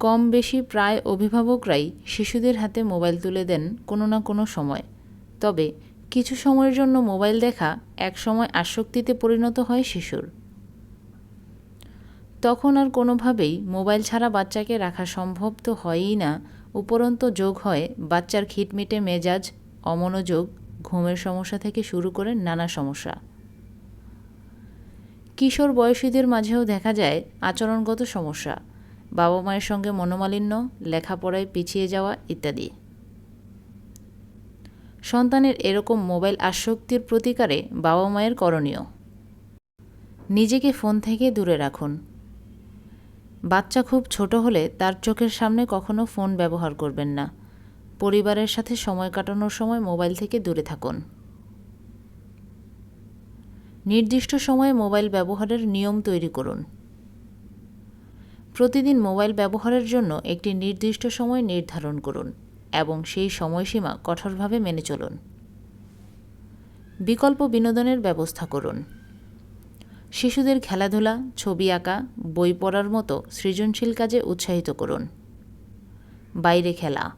কম বেশি প্রায় অভিভাবকরাই শিশুদের হাতে মোবাইল তুলে দেন কোনো না কোনো সময়। তবে কিছু সময়ের জন্য মোবাইল দেখা এক সময় আসক্তিতে পরিণত হয় শিশুর। তখন আর কোনোভাবেই মোবাইল ছাড়া বাচ্চাকে রাখা সম্ভব তো হয়ই না। উপরন্ত যোগ হয় বাচ্চার খিটমিটে মেজাজ, অমনোযোগ, ঘুমের সমস্যা থেকে শুরু করে নানা সমস্যা। কিশোর বয়সীদের মাঝেও দেখা যায় আচরণগত সমস্যা। বাবা মায়ের সঙ্গে মনোমালিন্য, লেখাপড়ায় পিছিয়ে যাওয়া ইত্যাদি। সন্তানের এরকম মোবাইল আসক্তির প্রতিকারে বাবা মায়ের করণীয়। নিজেকে ফোন থেকে দূরে রাখুন। বাচ্চা খুব ছোট হলে তার চোখের সামনে কখনো ফোন ব্যবহার করবেন না। পরিবারের সাথে সময় কাটানোর সময় মোবাইল থেকে দূরে থাকুন। নির্দিষ্ট সময়ে মোবাইল ব্যবহারের নিয়ম তৈরি করুন। প্রতিদিন মোবাইল ব্যবহারের জন্য একটি নির্দিষ্ট সময় নির্ধারণ করুন এবং সেই সময়সীমা কঠোরভাবে মেনে চলুন। বিকল্প বিনোদনের ব্যবস্থা করুন। শিশুদের খেলাধুলা, ছবি আঁকা, বই পড়ার মতো সৃজনশীল কাজে উৎসাহিত করুন। বাইরে খেলা।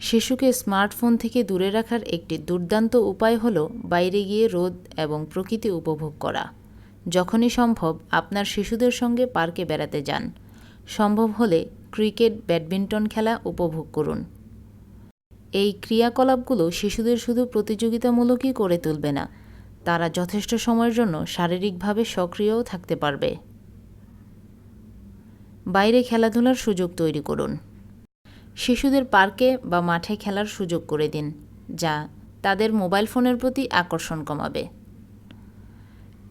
শিশুকে স্মার্টফোন থেকে দূরে রাখার একটি দুর্দান্ত উপায় হল বাইরে গিয়ে রোদ এবং প্রকৃতি উপভোগ করা। যখনই সম্ভব আপনার শিশুদের সঙ্গে পার্কে বেড়াতে যান। সম্ভব হলে ক্রিকেট, ব্যাডমিন্টন খেলা উপভোগ করুন। এই ক্রিয়াকলাপগুলো শিশুদের শুধু প্রতিযোগিতামূলকই করে তুলবে না, তারা যথেষ্ট সময়ের জন্য শারীরিকভাবে সক্রিয়ও থাকতে পারবে। বাইরে খেলাধুলার সুযোগ তৈরি করুন। শিশুদের পার্কে বা মাঠে খেলার সুযোগ করে দিন, যা তাদের মোবাইল ফোনের প্রতি আকর্ষণ কমাবে।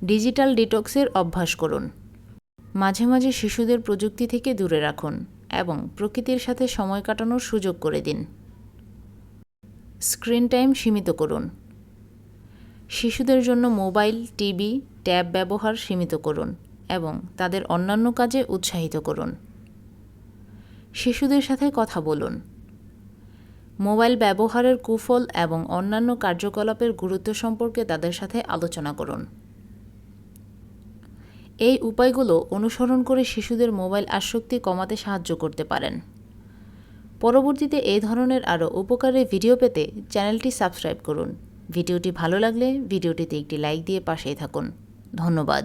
ডিজিটাল ডিটক্সের অভ্যাস করুন। মাঝে মাঝে শিশুদের প্রযুক্তি থেকে দূরে রাখুন এবং প্রকৃতির সাথে সময় কাটানোর সুযোগ করে দিন। স্ক্রিন টাইম সীমিত করুন। শিশুদের জন্য মোবাইল, টিভি, ট্যাব ব্যবহার সীমিত করুন এবং তাদের অন্যান্য কাজে উৎসাহিত করুন। শিশুদের সাথে কথা বলুন। মোবাইল ব্যবহারের কুফল এবং অন্যান্য কার্যকলাপের গুরুত্ব সম্পর্কে তাদের সাথে আলোচনা করুন। এই উপায়গুলো অনুসরণ করে শিশুদের মোবাইল আসক্তি কমাতে সাহায্য করতে পারেন। পরবর্তীতে এই ধরনের আরও উপকারী ভিডিও পেতে চ্যানেলটি সাবস্ক্রাইব করুন। ভিডিওটি ভালো লাগলে ভিডিওটিতে একটি লাইক দিয়ে পাশেই থাকুন। ধন্যবাদ।